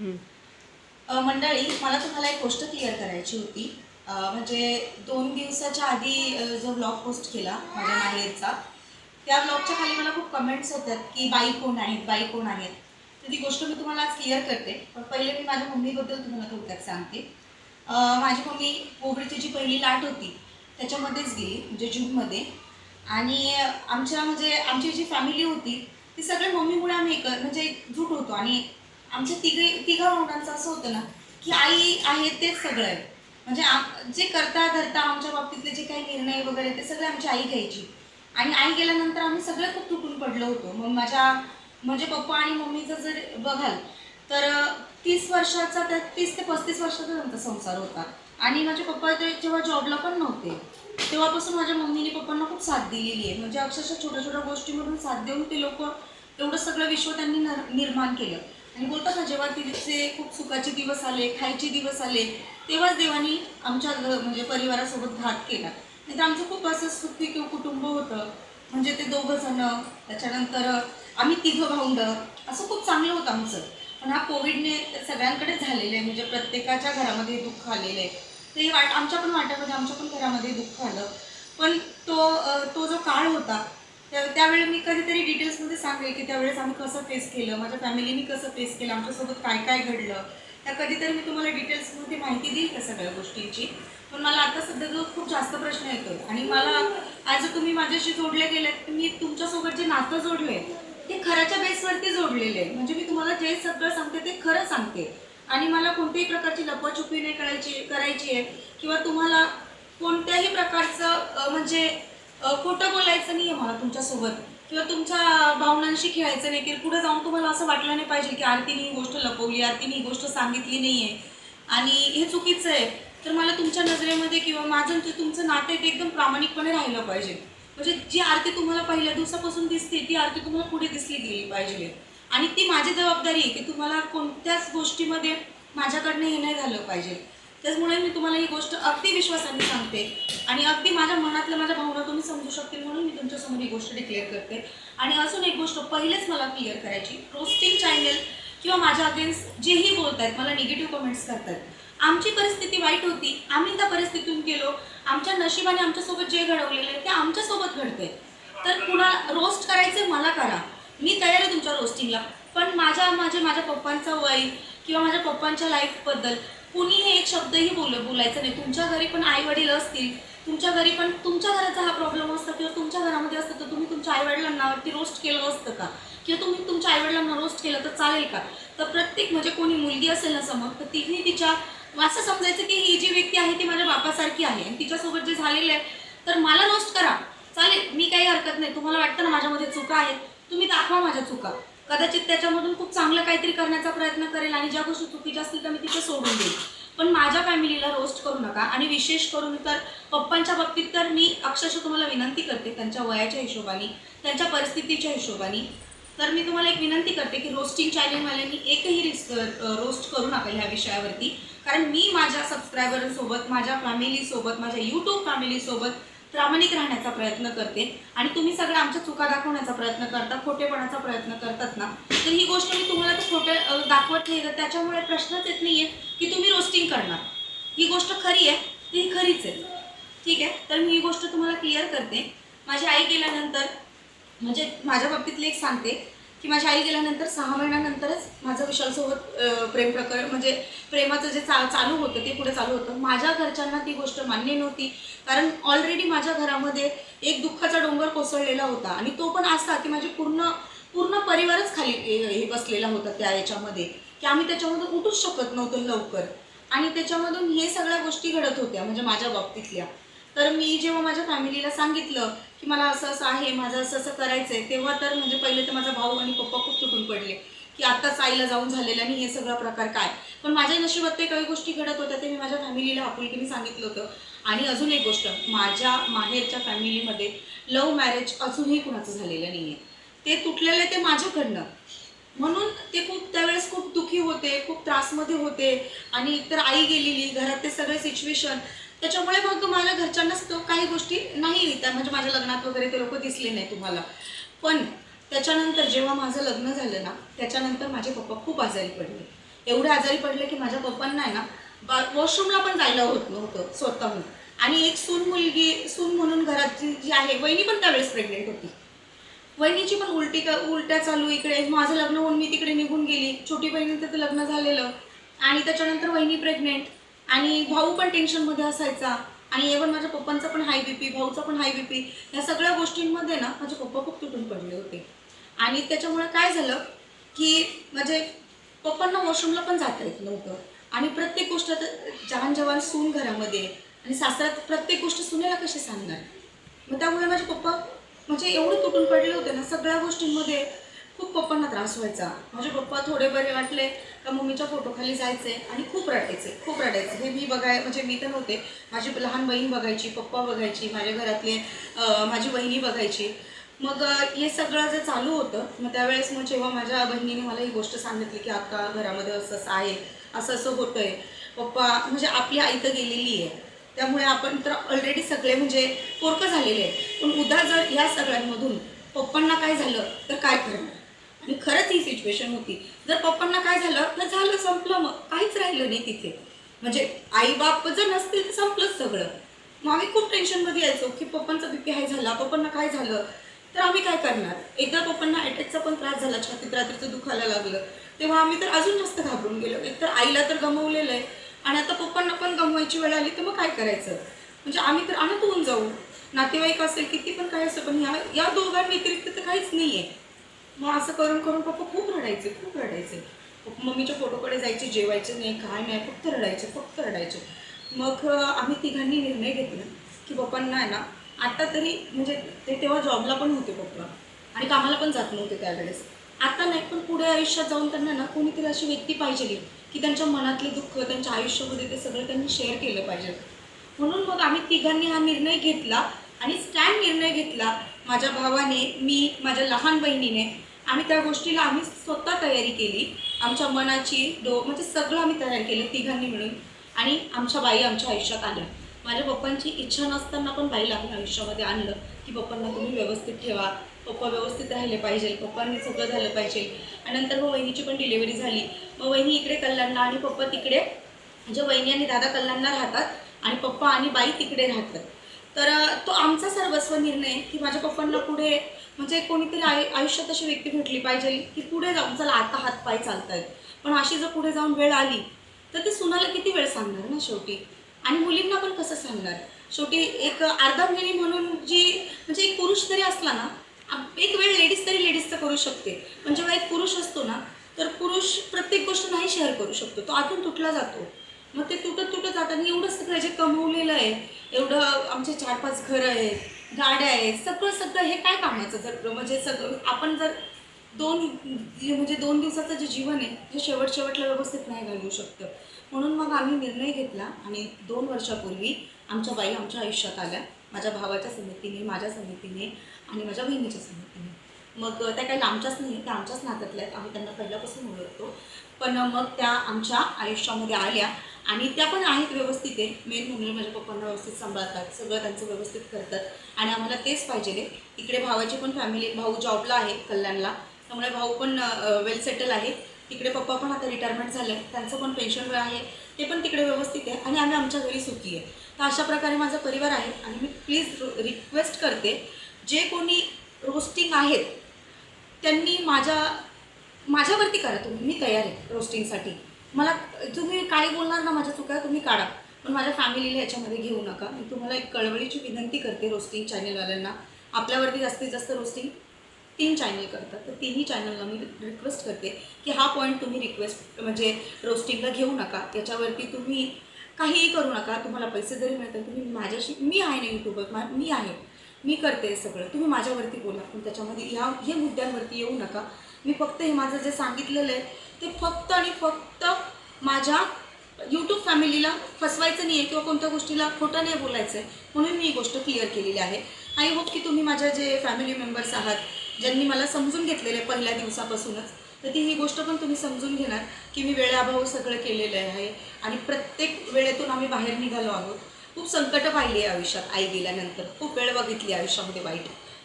मंडळी मला तुम्हाला एक गोष्ट क्लिअर करायची होती. म्हणजे दोन दिवसाच्या आधी जो ब्लॉग पोस्ट केला माझ्या माहेरचा त्या ब्लॉगच्या खाली मला खूप कमेंट्स होतात की बाई कोण आहेत? बाई कोण आहेत? तर ती गोष्ट मी तुम्हाला आज क्लिअर करते. पण पहिले मी माझ्या मम्मीबद्दल तुम्हाला थोडक्यात सांगते. माझी मम्मी कोविडची जी पहिली लाट होती त्याच्यामध्येच गेली म्हणजे जूनमध्ये. आणि आमच्या म्हणजे आमची जी फॅमिली होती ती सगळ्या मम्मीमुळे आम्ही एक म्हणजे एकजूट होतो. आणि आमच्या तिघे तिघा भावंडांचं असं होतं ना की आई आहे तेच सगळं. आहे म्हणजे आम जे करता धरता आमच्या बाबतीतले जे काही निर्णय वगैरे ते सगळे आमची आई घ्यायची. आणि आई गेल्यानंतर आम्ही सगळे खूप तुटून पडलो होतो. मग माझ्या म्हणजे पप्पा आणि मम्मीचं जर बघाल तर तीस वर्षाचा त्या तीस ते पस्तीस वर्षाचा त्यांचा संसार होता. आणि माझे पप्पा ते जेव्हा जॉबला पण नव्हते तेव्हापासून माझ्या मम्मीने पप्पांना खूप साथ दिलेली आहे. म्हणजे अक्षरशः छोट्या छोट्या गोष्टीमधून साथ देऊन ते लोक एवढं सगळं विश्व त्यांनी नर- निर्माण केलं. आणि बोलतात ना जेव्हा तिचे खूप सुखाचे दिवस आले खायचे दिवस आले तेव्हाच देवानी आमच्या म्हणजे परिवारासोबत घात केला. नाही तर आमचं खूप असं सुखी किंवा कुटुंब होतं. म्हणजे ते दोघं जण त्याच्यानंतर आम्ही तिघं भाऊंड असं खूप चांगलं होतं आमचं. पण हा कोविडने सगळ्यांकडे झालेलं आहे. म्हणजे प्रत्येकाच्या घरामध्ये दुःख आलेलं आहे. ते वाट आमच्या पण वाट्यामध्ये आमच्या पण घरामध्ये दुःख आलं. पण तो तो जो काळ होता त्यावेळी मी कधीतरी डिटेल्समध्ये सांगेल की त्यावेळेस आम्ही कसं फेस केलं माझ्या फॅमिलीने कसं फेस केलं आमच्यासोबत काय काय घडलं. त्या कधीतरी मी तुम्हाला डिटेल्समध्ये माहिती देईल त्या सगळ्या गोष्टींची. पण मला आता सध्या जो खूप जास्त प्रश्न येतो आणि मला आज तुम्ही माझ्याशी जोडले गेलेत तर मी तुमच्यासोबत जे नातं जोडले ते खऱ्याच्या बेसवरती जोडलेले आहे म्हणजे मी तुम्हाला जे सगळं सांगते ते खरं सांगते. आणि मला कोणत्याही प्रकारची लपाछुपी नाही करायची करायची आहे. किंवा तुम्हाला कोणत्याही प्रकारचं म्हणजे खोटं बोलायचं नाही आहे मला तुमच्यासोबत. किंवा तुमच्या भावनांशी खेळायचं नाही की पुढे जाऊन तुम्हाला असं वाटलं नाही पाहिजे की आरतीने ही गोष्ट लपवली आरतीने ही गोष्ट सांगितली नाही आहे आणि हे चुकीचं आहे. तर मला तुमच्या नजरेमध्ये किंवा माझं जे तुमचं नाते ते एकदम प्रामाणिकपणे राहिलं पाहिजे. म्हणजे जी आरती तुम्हाला पहिल्या दिवसापासून दिसते ती आरती तुम्हाला पुढे दिसली गेली पाहिजे. आणि ती माझी जबाबदारी आहे की तुम्हाला कोणत्याच गोष्टीमध्ये माझ्याकडनं हे नाही झालं पाहिजे. त्याचमुळे मी तुम्हाला ही गोष्ट अगदी विश्वासाने सांगते. आणि अगदी माझ्या मनातल्या माझ्या भावना तुम्ही समजू शकतील म्हणून मी तुमच्यासमोर ही गोष्ट डिक्लेअर करते. आणि अजून एक गोष्ट पहिलेच मला क्लिअर करायची. रोस्टिंग चॅनल किंवा माझ्या अगेन्स्ट जेही बोलत आहेत मला निगेटिव्ह कमेंट्स करतात आमची परिस्थिती वाईट होती. आम्ही त्या परिस्थितीतून गेलो. आमच्या नशिबाने आमच्यासोबत जे घडवलेलं आहे ते आमच्यासोबत घडते तर कुणाला रोस्ट करायचं मला करा. मी तयार आहे तुमच्या रोस्टिंगला पण माझ्या माझे माझ्या पप्पांचं वय किंवा माझ्या पप्पांच्या लाईफबद्दल कुणीही एक शब्दही बोल बोलायचं नाही. तुमच्या घरी पण आई वडील असतील तुमच्या घरी पण तुमच्या घराचा हा प्रॉब्लेम असतं किंवा तुमच्या घरामध्ये असतं तर तुम्ही तुमच्या आईवडिलांना वरती रोस्ट केलं असतं का? किंवा तुम्ही तुमच्या आईवडिलांना रोस्ट केलं तर चालेल का? तर प्रत्येक म्हणजे कोणी मुलगी असेल ना समोर तर तिने तिच्या असं समजायचं की ही जी व्यक्ती आहे ती माझ्या बापासारखी आहे आणि तिच्यासोबत जे झालेलं आहे तर मला रोस्ट करा. चालेल मी काही हरकत नाही. तुम्हाला वाटतं ना माझ्यामध्ये चुका आहेत? तुम्ही दाखवा माझ्या चुका. कदाचित त्याच्यामधून खूप चांगलं काहीतरी करण्याचा प्रयत्न करेल आणि ज्या गोष्टी चुकीच्या असतील तर मी तिथे सोडून देईल पण माझ्या फॅमिलीला रोस्ट करू नका आणि विशेष करून तर पप्पांच्या बाबतीत तर मी अक्षरशः तुम्हाला विनंती करते त्यांच्या वयाच्या हिशोबाने त्यांच्या परिस्थितीच्या हिशोबाने तर मी तुम्हाला एक विनंती करते की रोस्टिंग चॅनलवाल्यांनी एकही रिस रोस्ट करू नका ह्या विषयावरती. कारण मी माझ्या सबस्क्रायबरसोबत माझ्या फॅमिलीसोबत माझ्या यूट्यूब फॅमिलीसोबत प्रामाणिक राहण्याचा प्रयत्न करते. आणि तुम्ही सगळं आमच्या चुका दाखवण्याचा प्रयत्न करता खोटेपणाचा प्रयत्न करतात ना. तर ही गोष्ट मी तुम्हाला तर खोटे दाखवत नाही. तर त्याच्यामुळे प्रश्नच येत नाही आहे की तुम्ही रोस्टिंग करणार. ही गोष्ट खरी आहे. ती खरीच आहे. ठीक आहे? तर मी ही गोष्ट तुम्हाला क्लिअर करते. माझी आई गेल्यानंतर म्हणजे माझ्या बाबतीतले एक सांगते. की माझी आई गेल्यानंतर सहा महिन्यानंतरच माझं विशालसोबत प्रेम प्रकरण म्हणजे प्रेमाचं जे चा चालू होतं ते पुढे चालू होतं. माझ्या घरच्यांना ती गोष्ट मान्य नव्हती. कारण ऑलरेडी माझ्या घरामध्ये एक दुःखाचा डोंगर कोसळलेला होता. आणि तो पण असा की माझी पूर्ण पूर्ण परिवारच खाली हे हे बसलेला होता त्या याच्यामध्ये. की आम्ही त्याच्यामधून उठूच शकत नव्हतो लवकर. आणि त्याच्यामधून हे सगळ्या गोष्टी घडत होत्या म्हणजे माझ्या बाबतीतल्या. तर मी जेव्हा माझ्या फॅमिलीला सांगितलं की मला असं असं आहे माझं असं असं करायचं आहे तेव्हा तर म्हणजे पहिले तर माझा भाऊ आणि पप्पा खूप तुटून पडले की आत्ताच आईला जाऊन झालेलं आणि हे सगळा प्रकार काय? पण माझ्या नशिबात ते काही गोष्टी घडत होत्या ते मी माझ्या फॅमिलीला आपुलकीने सांगितलं होतं. आणि अजून एक गोष्ट माझ्या माहेरच्या फॅमिलीमध्ये लव्ह मॅरेज अजूनही कुणाचं झालेलं नाही आहे ते तुटलेलं आहे ते माझ्याकडनं. म्हणून ते खूप त्यावेळेस खूप दुःखी होते खूप त्रासमध्ये होते. आणि एकतर आई गेलेली घरात ते सगळे सिच्युएशन त्याच्यामुळे मग तुम्हाला घरच्यांनाच तो काही गोष्टी नाही लिहिता म्हणजे माझ्या लग्नात वगैरे ते लोक दिसले नाही तुम्हाला. पण त्याच्यानंतर जेव्हा माझं लग्न झालं ना त्याच्यानंतर माझे पप्पा खूप आजारी पडले. एवढे आजारी पडले की माझ्या पप्पांना आहे ना बा वॉशरूमला पण जायला होत नव्हतं स्वतःहून. आणि एक सून मुलगी सून म्हणून घरात जी जी आहे वहिनी पण त्यावेळेस प्रेग्नेंट होती. वहिनीची पण उलटी उलट्या चालू इकडे. माझं लग्न होऊन मी तिकडे निघून गेली. छोटी बहिणीचं तर लग्न झालेलं. आणि त्याच्यानंतर वहिनी प्रेग्नेंट आणि भाऊ पण टेन्शनमध्ये असायचा. आणि इव्हन माझ्या पप्पांचा पण हाय बी पी भाऊचा पण हाय बी पी ह्या सगळ्या गोष्टींमध्ये ना माझे पप्पा खूप तुटून पडले होते. आणि त्याच्यामुळे काय झालं की म्हणजे पप्पांना वॉशरूमला पण जाता येत नव्हतं. आणि प्रत्येक गोष्ट जहान जवान सून घरामध्ये. आणि सासऱ्यात प्रत्येक गोष्ट सुनेला कशी सांगणार? मग त्यामुळे माझे पप्पा म्हणजे एवढे तुटून पडले होते ना सगळ्या गोष्टींमध्ये. खूप पप्पांना त्रास व्हायचा. माझे पप्पा थोडे बरे वाटले का मम्मीच्या फोटोखाली जायचे आणि खूप रडायचे खूप रडायचे. हे मी बघाय म्हणजे मी तर नव्हते. माझी लहान बहीण बघायची पप्पा बघायची माझ्या घरातले माझी बहिणी बघायची. मग हे सगळं जे चालू होतं मग त्यावेळेस मग जेव्हा माझ्या बहिणीने मला ही गोष्ट सांगितली की अक्का घरामध्ये असं असं आहे असं असं होतंय. पप्पा म्हणजे आपली आई तर गेलेली आहे. त्यामुळे आपण तर ऑलरेडी सगळे म्हणजे पोरकं झालेले आहे पण उद्या जर ह्या सगळ्यांमधून पप्पांना काय झालं तर काय करणार? आणि खरंच ही सिच्युएशन होती. जर पप्पांना काय झालं तर झालं संपलं मग. काहीच राहिलं नाही तिथे. म्हणजे आई बाप जर नसतील तर संपलंच सगळं. मग आम्ही खूप टेन्शनमध्ये यायचो की पप्पांचा बीपी हाय झाला पप्पांना काय झालं? तर आम्ही काय करणार? एकदा पप्पांना अटॅकचा पण त्रास झाला. छातीत रात्रीचं दुखायला लागलं. तेव्हा आम्ही तर अजून जास्त घाबरून गेलो. एकतर आईला तर गमवलेलं आहे. आणि आता पप्पांना पण गमवायची वेळ आली तर मग काय करायचं? म्हणजे आम्ही तर अनाथ होऊन जाऊ. नातेवाईक असेल किती पण काय असेल पण ह्या या दोघांव्यतिरिक्त तर काहीच नाही आहे मग असं करून करून पप्पा खूप रडायचे खूप रडायचे. मम्मीच्या फोटोकडे जायचे जेवायचे नाही काय नाही फक्त रडायचे फक्त रडायचे. मग आम्ही तिघांनी निर्णय घेतला की पप्पांना आहे ना आता तरी म्हणजे ते तेव्हा जॉबला पण होते पप्पा आणि कामाला पण जात नव्हते त्यावेळेस. आता नाही पण पुढे आयुष्यात जाऊन त्यांना ना कोणीतरी अशी व्यक्ती पाहिजे की त्यांच्या मनातले दुःख त्यांच्या आयुष्यामध्ये ते सगळं त्यांनी शेअर केलं पाहिजे. म्हणून मग आम्ही तिघांनी हा निर्णय घेतला आणि स्टँड निर्णय घेतला. माझ्या भावाने मी माझ्या लहान बहिणीने आम्ही त्या गोष्टीला आम्ही स्वतः तयारी केली. आमच्या मनाची डो म्हणजे सगळं आम्ही तयार केलं तिघांनी मिळून. आणि आमच्या बाई आमच्या आयुष्यात आल्या. माझ्या पप्पांची इच्छा नसताना पण बाईला आम्ही आयुष्यामध्ये आणलं की पप्पांना तुम्ही व्यवस्थित ठेवा. पप्पा व्यवस्थित राहिले पाहिजे. पप्पांनी सगळं झालं पाहिजे. आणि नंतर मग वहिनीची पण डिलिव्हरी झाली. मग वहिनी इकडे कल्याणला आणि पप्पा तिकडे म्हणजे वहिनी आणि दादा कल्याणला राहतात आणि पप्पा आणि बाई तिकडे राहतात. तर तो आमचा सर्वस्व निर्णय की माझ्या पप्पांना पुढे म्हणजे कोणीतरी आयु आयुष्यात अशी व्यक्ती भेटली पाहिजे की पुढे जाऊन चला आता हात पाय चालतायत. पण अशी जर पुढे जाऊन वेळ आली तर ते सुनाला किती वेळ सांगणार ना शेवटी? आणि मुलींना पण कसं सांगणार? शेवटी एक अर्धांगिनी म्हणून जी म्हणजे एक पुरुष तरी असला ना एक वेळ लेडीज तरी लेडीजचं करू शकते. पण जेव्हा एक पुरुष असतो ना तर पुरुष प्रत्येक गोष्ट नाही शेअर करू शकतो. तो आतून तुटला जातो. मग ते तुटत तुटत जातात आणि एवढं सगळं जे कमवलेलं आहे एवढं आमचे चार पाच घरं आहेत गाड्या आहेत सगळं सगळं हे काय कामाचं जर म्हणजे सगळं आपण जर दोन म्हणजे दोन दिवसाचं जे जीवन आहे जे शेवट शेवटला व्यवस्थित नाही घालवू शकतं. म्हणून मग आम्ही निर्णय घेतला आणि दोन वर्षापूर्वी आमच्या बाई आमच्या आयुष्यात आल्या. माझ्या भावाच्या समितीने माझ्या समितीने आणि माझ्या बहिणीच्या समितीने. मग त्या काही लांबच्याच नाही त्या आमच्याच नात्यातल्या आहेत. आम्ही त्यांना पहिल्यापासून ओळखतो. पण मग त्या आमच्या आयुष्यामध्ये आल्या. आणि त्या पण आहेत व्यवस्थित आहे. मेन म्हणजे माझ्या पप्पांना व्यवस्थित सांभाळतात सगळं त्यांचं व्यवस्थित करतात. आणि आम्हाला तेच पाहिजे आहे. इकडे भावाची पण फॅमिली भाऊ जॉबला आहे कल्याणला. त्यामुळे भाऊ पण वेल सेटल आहे. तिकडे पप्पा पण आता रिटायरमेंट झाले त्यांचं पण पेन्शन आहे. ते पण तिकडे व्यवस्थित आहे. आणि आम्ही आमच्या घरी सुखी आहे. तर अशा प्रकारे माझा परिवार आहे. आणि मी प्लीज रिक्वेस्ट करते जे कोणी रोस्टिंग आहेत त्यांनी माझ्या माझ्यावरती करा तुम्ही. मी तयार आहे रोस्टिंगसाठी मला तुम्ही काही बोलणार ना माझ्या चुका तुम्ही काढा. पण माझ्या फॅमिलीला याच्यामध्ये घेऊ नका. मी तुम्हाला एक कळवळीची विनंती करते रोस्टिंग चॅनलवाल्यांना आपल्यावरती जास्तीत जास्त रोस्टिंग तीन चॅनल करतात. तर तिन्ही चॅनलला मी रिक्वेस्ट करते की हा पॉईंट तुम्ही रिक्वेस्ट म्हणजे रोस्टिंगला घेऊ नका. याच्यावरती तुम्ही काहीही करू नका. तुम्हाला पैसे जरी मिळतात तुम्ही माझ्याशी मी आहे ना यूट्यूबर मी आहे. मी करते सगळं. तुम्ही माझ्यावरती बोला. पण त्याच्यामध्ये ह्या हे मुद्द्यांवरती येऊ नका. मी फक्त हे माझं जे सांगितलेलं आहे ते फक्त आणि फक्त माझ्या यूट्यूब फॅमिलीला फसवायचं नाही आहे किंवा कोणत्या गोष्टीला खोटं नाही बोलायचं आहे म्हणून मी ही गोष्ट क्लिअर केलेली आहे. आय होप की तुम्ही माझ्या जे फॅमिली मेंबर्स आहात ज्यांनी मला समजून घेतलेलं आहे पहिल्या दिवसापासूनच तर ती ही गोष्ट पण तुम्ही समजून घेणार की मी वेळाभाव सगळं केलेलं आहे आणि प्रत्येक वेळेतून आम्ही बाहेर निघालो आहोत. खूप संकटं पाहिली आहे आयुष्यात आई गेल्यानंतर. खूप वेळ बघितली आयुष्यामध्ये वाईट.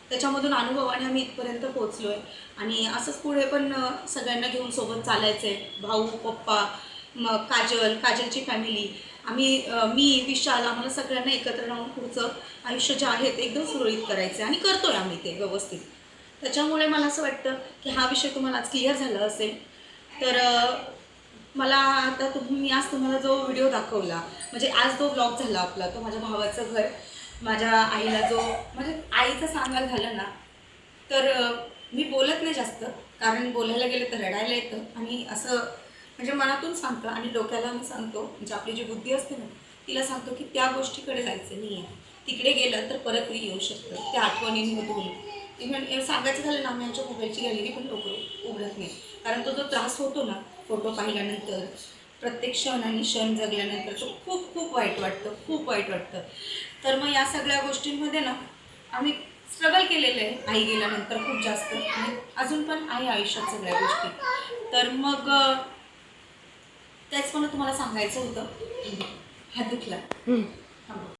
त्याच्यामधून अनुभवाने आम्ही इथपर्यंत पोचलो आहे आणि असंच पुढे पण सगळ्यांना घेऊन सोबत चालायचं आहे भाऊ पप्पा मग काजल काजलची फॅमिली आम्ही मी विशाल आम्हाला सगळ्यांना एकत्र राहून पुढचं आयुष्य जे आहे ते एकदम सुरळीत करायचं आणि करतो आहे आम्ही ते व्यवस्थित. त्याच्यामुळे मला असं वाटतं की हा विषय तुम्हाला आज क्लिअर झाला असेल. तर मला आता तुम्ही आज तुम्हाला जो व्हिडिओ दाखवला म्हणजे आज जो ब्लॉग झाला आपला तो माझ्या भावाचं घर. माझ्या आईला जो म्हणजे आईचं सांगायला झालं ना तर मी बोलत नाही जास्त. कारण बोलायला गेलं तर रडायला येतं. आणि असं म्हणजे मनातून सांगतं आणि डोक्याला मी सांगतो म्हणजे आपली जी बुद्धी असते ना तिला सांगतो की त्या गोष्टीकडे जायचं नाही आहे तिकडे गेलं तर परत मी येऊ शकतं. त्या आठवणींमधून इव्हन सांगायचं झालं ना आम्ही आमच्या मोबाईलची गॅलरी पण लवकर उघडत नाही. कारण तो जो त्रास होतो ना फोटो पाहिल्यानंतर प्रत्येक क्षण आणि क्षण जगल्यानंतर तो खूप खूप वाईट वाटतं खूप वाईट वाटतं. तर मग या सगळ्या गोष्टींमध्ये ना आम्ही स्ट्रगल केलेलं आहे. आई गेल्यानंतर खूप जास्त. आणि अजून पण आहे आयुष्यात सगळ्या गोष्टी. तर मग तेच मला तुम्हाला सांगायचं होतं. हात दुखला.